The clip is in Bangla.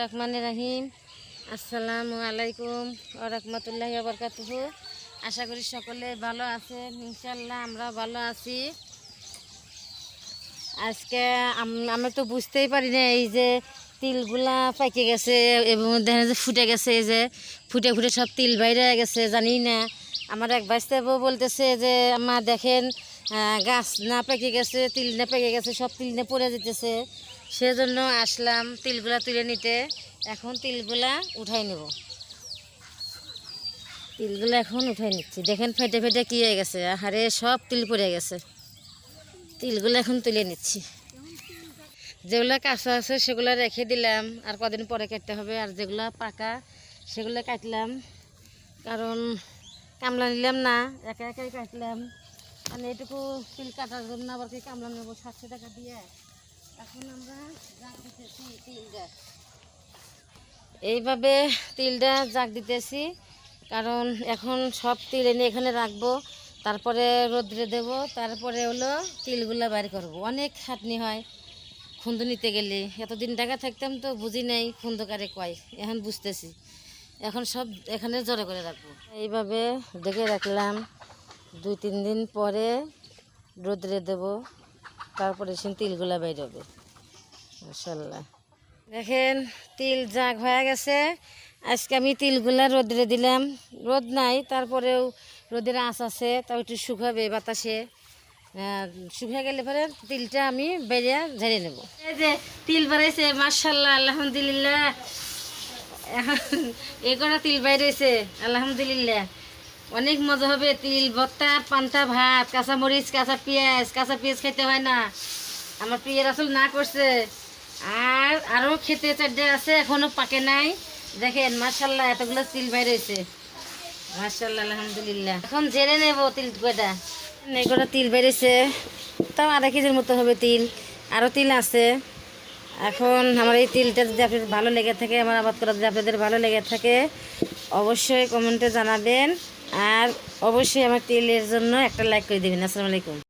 রহমান রাহিম। আসসালামু আলাইকুম ও রহমতুল্লাহ বরকাতুহু। আশা করি সকলে ভালো আছেন ইনশাল্লাহ আমরা ভালো আছি। আজকে আম- আমি তো বুঝতেই পারি না, এই যে তিলগুলা পাইকে গেছে এবং দেখেন যে ফুটে গেছে, এই যে ফুটে ফুটে সব তিল বাইরে গেছে জানি না। আমার এক বাস্তবও বলতেছে যে আমার দেখেন গাছ না পেকে গেছে, তিল না পেকে গেছে, সব তিল না পড়ে যেতেছে। সেজন্য আসলাম তিলগুলা তুলে নিতে। এখন তিলগুলা উঠাই নেব। তিলগুলো এখন উঠাই নিচ্ছি। দেখেন ফেটে ফেটে কী হয়ে গেছে। আহারে, সব তিল পড়ে গেছে। তিলগুলো এখন তুলে নিচ্ছি। যেগুলো কাঁচা আছে, সেগুলো রেখে দিলাম। আর কদিন পরে কাটতে হবে। আর যেগুলো পাকা, সেগুলো কাটলাম। কারণ কামলা নিলাম না, একা একাই কাটলাম। মানে এটুকু তিল কাটার জন্য আবার কি কামলা নেব, সাতশো টাকা দিয়ে? এখন আমরা জাগ দিতেছি তিলটা এইভাবে তিলটা জাগ দিতেছি, কারণ এখন সব তিল এনে এখানে রাখব, তারপরে রোদ্রে দেব, তারপরে হলো তিলগুলা বাইর করব। অনেক খাটনি হয় খুন্দু নিতে গেলে। এতদিন ঢাকা থাকতাম তো বুঝি নাই খুন্দকারে কয়, এখন বুঝতেছি। এখন সব এখানে জড়ো করে রাখব। এইভাবে দেখে রাখলাম দুই তিন দিন পরে রোদ্রে দেব, তারপরে সে তিলগুলা বাইর হবে মাসাল্লাহ দেখেন, তিল জাগ হয়ে গেছে। আজকে আমি তিলগুলা রোদ্রে দিলাম। রোদ নাই, তারপরেও রোদের আঁচ আছে, তাও একটু শুকাবে বাতাসে। শুকিয়ে গেলে পরে তিলটা আমি বেরিয়ে ঝেড়ে নেব। এই যে তিল বাড়াইছে মার্শাল্লাহ আলহামদুলিল্লাহ। কটা তিল বাইরেছে আলহামদুলিল্লাহ। অনেক মজা হবে তিল, ভর্তা, পান্তা, ভাত কাঁচা মরিচ কাঁচা পেঁয়াজ কাঁচা পেঁয়াজ খেতে হয় না। আমার প্রিয়ের আসল না করছে। আর আরও খেতে চারটে আছে, এখনও পাকে নাই। দেখেন মার্শাল্লাহ এতগুলো তিল বাইরেছে মার্শাল্লাহ আলহামদুলিল্লাহ। এখন জেনে নেব তিল কটা কটা তিল বেড়েছে তাও আধা কেজির মতো হবে তিল। আরও তিল আছে। এখন আমার এই তিলটা যদি আপনাদের ভালো লেগে থাকে, আমার আবাদ করা যদি আপনাদের ভালো লেগে থাকে, অবশ্যই কমেন্টে জানাবেন। আর অবশ্যই আমার তিলের জন্য একটা লাইক করে দেবেন। আসসালামু আলাইকুম।